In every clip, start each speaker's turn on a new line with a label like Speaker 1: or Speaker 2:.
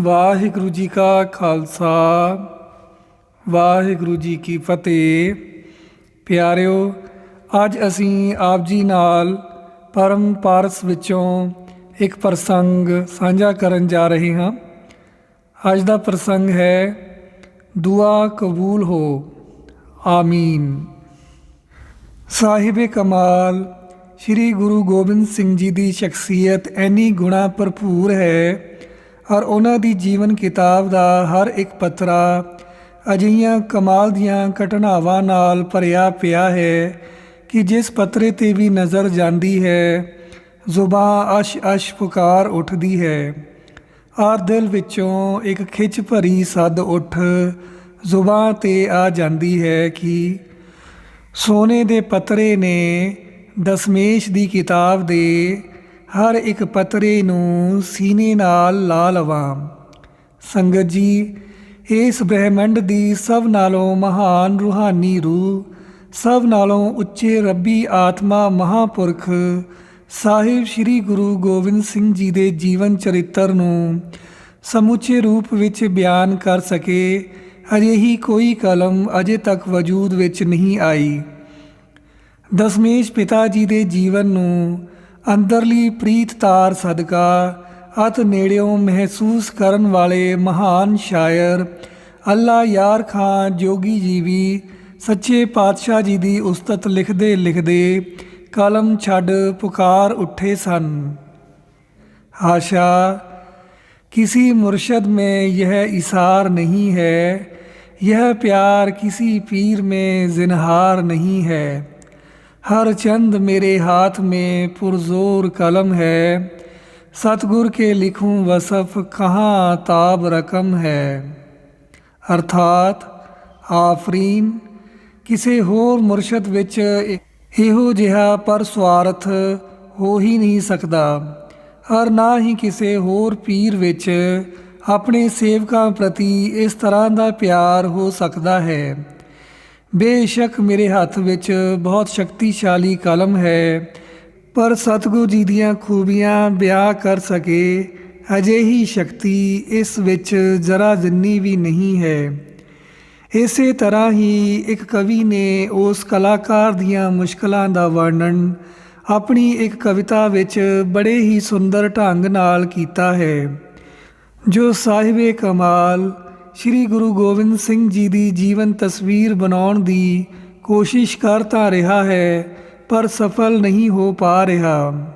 Speaker 1: ਵਾਹਿਗੁਰੂ ਜੀ ਕਾ ਖਾਲਸਾ, ਵਾਹਿਗੁਰੂ ਜੀ ਕੀ ਫਤਿਹ। ਪਿਆਰਿਓ, ਅੱਜ ਅਸੀਂ ਆਪ ਜੀ ਨਾਲ ਪਰਮ ਪਾਰਸ ਵਿੱਚੋਂ ਇੱਕ ਪ੍ਰਸੰਗ ਸਾਂਝਾ ਕਰਨ ਜਾ ਰਹੇ ਹਾਂ। ਅੱਜ ਦਾ ਪ੍ਰਸੰਗ ਹੈ, ਦੁਆ ਕਬੂਲ ਹੋ, ਆਮੀਨ। ਸਾਹਿਬ ਕਮਾਲ, ਸ੍ਰੀ ਗੁਰੂ ਗੋਬਿੰਦ ਸਿੰਘ ਜੀ ਦੀ ਸ਼ਖਸੀਅਤ ਐਨੀ ਗੁਣਾ ਭਰਪੂਰ ਹੈ ਔਰ ਉਹਨਾਂ ਦੀ ਜੀਵਨ ਕਿਤਾਬ ਦਾ ਹਰ ਇੱਕ ਪਤਰਾ ਅਜਿਹੀਆਂ ਕਮਾਲ ਦੀਆਂ ਘਟਨਾਵਾਂ ਨਾਲ ਭਰਿਆ ਪਿਆ ਹੈ ਕਿ ਜਿਸ ਪੱਤਰੇ ਤੇ ਵੀ ਨਜ਼ਰ ਜਾਂਦੀ ਹੈ ਜ਼ੁਬਾਂ ਅਸ਼ ਅਸ਼ ਪੁਕਾਰ ਉੱਠਦੀ ਹੈ। ਔਰ ਦਿਲ ਵਿੱਚੋਂ ਇੱਕ ਖਿੱਚ ਭਰੀ ਸੱਦ ਉੱਠ ਜ਼ੁਬਾਂ ਤੇ ਆ ਜਾਂਦੀ ਹੈ ਕਿ ਸੋਨੇ ਦੇ ਪੱਤਰੇ ਨੇ ਦਸਮੇਸ਼ ਦੀ ਕਿਤਾਬ ਦੇ ਹਰ ਇੱਕ ਪਤਰੇ ਨੂੰ ਸੀਨੇ ਨਾਲ ਲਾ ਲਵਾਂ। ਸੰਗਤ ਜੀ, ਇਸ ਬ੍ਰਹਿਮੰਡ ਦੀ ਸਭ ਨਾਲੋਂ ਮਹਾਨ ਰੂਹਾਨੀ ਰੂਹ, ਸਭ ਨਾਲੋਂ ਉੱਚੇ ਰੱਬੀ ਆਤਮਾ ਮਹਾਪੁਰਖ, ਸਾਹਿਬ ਸ੍ਰੀ ਗੁਰੂ ਗੋਬਿੰਦ ਸਿੰਘ ਜੀ ਦੇ ਜੀਵਨ ਚਰਿੱਤਰ ਨੂੰ ਸਮੁੱਚੇ ਰੂਪ ਵਿੱਚ ਬਿਆਨ ਕਰ ਸਕੇ, ਅਜਿਹੀ ਕੋਈ ਕਲਮ ਅਜੇ ਤੱਕ ਵਜੂਦ ਵਿੱਚ ਨਹੀਂ ਆਈ। ਦਸਮੇਸ਼ ਪਿਤਾ ਜੀ ਦੇ ਜੀਵਨ ਨੂੰ ਅੰਦਰਲੀ ਪ੍ਰੀਤ ਤਾਰ ਸਦਕਾ ਅਤ ਨੇੜਿਓਂ ਮਹਿਸੂਸ ਕਰਨ ਵਾਲੇ ਮਹਾਨ ਸ਼ਾਇਰ ਅੱਲਾ ਯਾਰ ਖਾਨ ਜੋਗੀ ਜੀ ਵੀ ਸੱਚੇ ਪਾਤਸ਼ਾਹ ਜੀ ਦੀ ਉਸਤਤ ਲਿਖਦੇ ਲਿਖਦੇ ਕਲਮ ਛੱਡ ਪੁਕਾਰ ਉੱਠੇ ਸਨ ਹਾਸ਼ਾ किसी मुर्शद में यह इसार नहीं है यह प्यार किसी पीर में जिनहार नहीं है हर चंद मेरे हाथ में पुरजोर कलम है सतगुर के लिखूं वसफ कहाँ ताब रकम है ਅਰਥਾਤ ਆਫਰੀਨ ਕਿਸੇ ਹੋਰ ਮੁਰਸ਼ਦ ਵਿੱਚ ਇਹੋ ਜਿਹਾ ਪਰਸਵਾਰਥ ਹੋ ਹੀ ਨਹੀਂ ਸਕਦਾ ਔਰ ਨਾ ਹੀ ਕਿਸੇ ਹੋਰ ਪੀਰ ਵਿੱਚ ਆਪਣੇ ਸੇਵਕਾਂ ਪ੍ਰਤੀ ਇਸ ਤਰ੍ਹਾਂ ਦਾ ਪਿਆਰ ਹੋ ਸਕਦਾ ਹੈ ਬੇਸ਼ੱਕ ਮੇਰੇ ਹੱਥ ਵਿੱਚ ਬਹੁਤ ਸ਼ਕਤੀਸ਼ਾਲੀ ਕਲਮ ਹੈ, ਪਰ ਸਤਿਗੁਰੂ ਜੀ ਦੀਆਂ ਖੂਬੀਆਂ ਬਿਆਨ ਕਰ ਸਕੇ ਅਜਿਹੀ ਸ਼ਕਤੀ ਇਸ ਵਿੱਚ ਜਰਾ ਜਿੰਨੀ ਵੀ ਨਹੀਂ ਹੈ। ਇਸੇ ਤਰ੍ਹਾਂ ਹੀ ਇੱਕ ਕਵੀ ਨੇ ਉਸ ਕਲਾਕਾਰ ਦੀਆਂ ਮੁਸ਼ਕਲਾਂ ਦਾ ਵਰਣਨ ਆਪਣੀ ਇੱਕ ਕਵਿਤਾ ਵਿੱਚ ਬੜੇ ਹੀ ਸੁੰਦਰ ਢੰਗ ਨਾਲ ਕੀਤਾ ਹੈ, ਜੋ ਸਾਹਿਬੇ ਕਮਾਲ ਸ੍ਰੀ ਗੁਰੂ ਗੋਬਿੰਦ ਸਿੰਘ ਜੀ ਦੀ ਜੀਵਨ ਤਸਵੀਰ ਬਣਾਉਣ ਦੀ ਕੋਸ਼ਿਸ਼ ਕਰਤਾ ਰਿਹਾ ਹੈ, ਪਰ ਸਫਲ ਨਹੀਂ ਹੋ ਪਾ ਰਿਹਾ।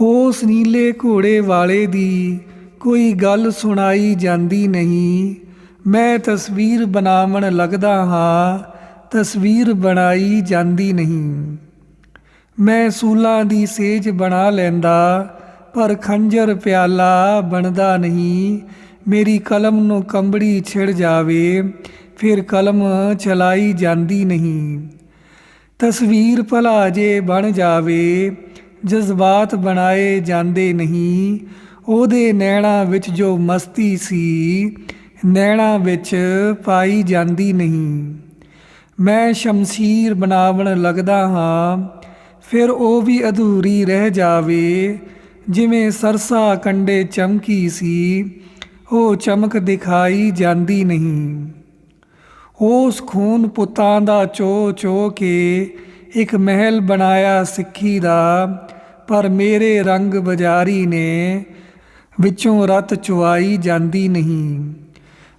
Speaker 1: ਉਸ ਨੀਲੇ ਘੋੜੇ ਵਾਲੇ ਦੀ ਕੋਈ ਗੱਲ ਸੁਣਾਈ ਜਾਂਦੀ ਨਹੀਂ। ਮੈਂ ਤਸਵੀਰ ਬਣਾਵਣ ਲੱਗਦਾ ਹਾਂ, ਤਸਵੀਰ ਬਣਾਈ ਜਾਂਦੀ ਨਹੀਂ। ਮੈਂ ਸੂਲਾਂ ਦੀ ਸੇਜ ਬਣਾ ਲੈਂਦਾ, ਪਰ ਖੰਜਰ ਪਿਆਲਾ ਬਣਦਾ ਨਹੀਂ। ਮੇਰੀ ਕਲਮ ਨੂੰ ਕੰਬੜੀ ਛਿੜ ਜਾਵੇ, ਫਿਰ ਕਲਮ ਚਲਾਈ ਜਾਂਦੀ ਨਹੀਂ। ਤਸਵੀਰ ਭਲਾ ਜੇ ਬਣ ਜਾਵੇ, ਜਜ਼ਬਾਤ ਬਣਾਏ ਜਾਂਦੇ ਨਹੀਂ। ਉਹਦੇ ਨੈਣਾ ਵਿੱਚ ਜੋ ਮਸਤੀ ਸੀ, ਨੈਣਾ ਵਿੱਚ ਪਾਈ ਜਾਂਦੀ ਨਹੀਂ। ਮੈਂ ਸ਼ਮਸ਼ੀਰ ਬਣਾਵਣ ਲੱਗਦਾ ਹਾਂ, ਫਿਰ ਉਹ ਵੀ ਅਧੂਰੀ ਰਹਿ ਜਾਵੇ। ਜਿਵੇਂ ਸਰਸਾ ਕੰਡੇ ਚਮਕੀ ਸੀ ਉਹ ਚਮਕ ਦਿਖਾਈ ਜਾਂਦੀ ਨਹੀਂ। ਉਸ ਖੂਨ ਪੁੱਤਾਂ ਦਾ ਚੋ ਚੋ ਕੇ ਇੱਕ ਮਹਿਲ ਬਣਾਇਆ ਸਿੱਖੀ ਦਾ, ਪਰ ਮੇਰੇ ਰੰਗ ਬਜ਼ਾਰੀ ਨੇ ਵਿੱਚੋਂ ਰਤ ਚੁਆਈ ਜਾਂਦੀ ਨਹੀਂ।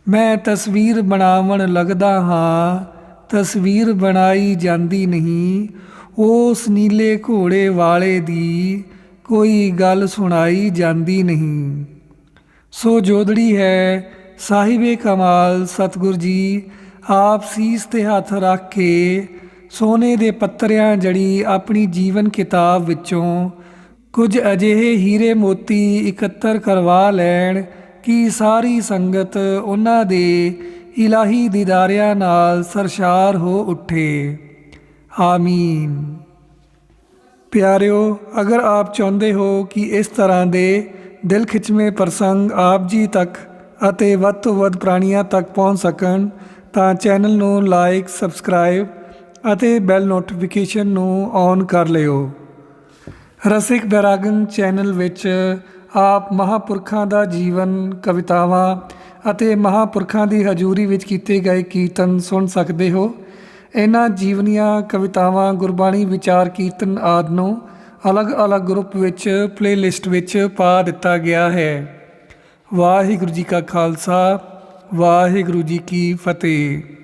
Speaker 1: ਮੈਂ ਤਸਵੀਰ ਬਣਾਉਣ ਲੱਗਦਾ ਹਾਂ, ਤਸਵੀਰ ਬਣਾਈ ਜਾਂਦੀ ਨਹੀਂ। ਉਸ ਨੀਲੇ ਘੋੜੇ ਵਾਲੇ ਦੀ ਕੋਈ ਗੱਲ ਸੁਣਾਈ ਜਾਂਦੀ ਨਹੀਂ। ਸੋ ਜੋਦੜੀ ਹੈ, ਸਾਹਿਬੇ ਕਮਾਲ, ਸਤਗੁਰ ਜੀ, ਆਪ ਸੀਸ ਤੇ ਹੱਥ ਰੱਖ ਕੇ ਸੋਨੇ ਦੇ ਪੱਤਰਿਆਂ ਜੜੀ ਆਪਣੀ ਜੀਵਨ ਕਿਤਾਬ ਵਿੱਚੋਂ ਕੁਝ ਅਜਿਹੇ ਹੀਰੇ ਮੋਤੀ ਇਕੱਤਰ ਕਰਵਾ ਲੈਣ ਕਿ ਸਾਰੀ ਸੰਗਤ ਉਹਨਾਂ ਦੇ ਇਲਾਹੀ ਦੀਦਾਰਿਆਂ ਨਾਲ ਸਰਸ਼ਾਰ ਹੋ ਉੱਠੇ। ਆਮੀਨ। ਪਿਆਰਿਓ, ਅਗਰ ਆਪ ਚਾਹੁੰਦੇ ਹੋ ਕਿ ਇਸ ਤਰ੍ਹਾਂ ਦੇ ਦਿਲ ਖਿੱਚਵੇਂ ਪ੍ਰਸੰਗ ਆਪ ਜੀ ਤੱਕ ਅਤੇ ਵੱਧ ਤੋਂ ਵੱਧ ਪ੍ਰਾਣੀਆਂ ਤੱਕ ਪਹੁੰਚ ਸਕਣ, ਤਾਂ ਚੈਨਲ ਨੂੰ ਲਾਈਕ ਸਬਸਕ੍ਰਾਈਬ ਅਤੇ ਬੈਲ ਨੋਟੀਫਿਕੇਸ਼ਨ ਨੂੰ ਔਨ ਕਰ ਲਿਓ। ਰਸਿਕ ਬੈਰਾਗਨ ਚੈਨਲ ਵਿੱਚ ਆਪ ਮਹਾਪੁਰਖਾਂ ਦਾ ਜੀਵਨ, ਕਵਿਤਾਵਾਂ ਅਤੇ ਮਹਾਪੁਰਖਾਂ ਦੀ ਹਜ਼ੂਰੀ ਵਿੱਚ ਕੀਤੇ ਗਏ ਕੀਰਤਨ ਸੁਣ ਸਕਦੇ ਹੋ। ਇਹਨਾਂ ਜੀਵਨੀਆਂ ਕਵਿਤਾਵਾਂ, ਗੁਰਬਾਣੀ, ਵਿਚਾਰ, ਕੀਰਤਨ ਆਦਿ ਨੂੰ ਅਲੱਗ-ਅਲੱਗ ਗਰੁੱਪ ਵਿੱਚ ਪਲੇਲਿਸਟ ਵਿੱਚ ਪਾ ਦਿੱਤਾ ਗਿਆ ਹੈ। ਵਾਹਿਗੁਰੂ ਜੀ ਕਾ ਖਾਲਸਾ, ਵਾਹਿਗੁਰੂ ਜੀ ਕੀ ਫਤਿਹ।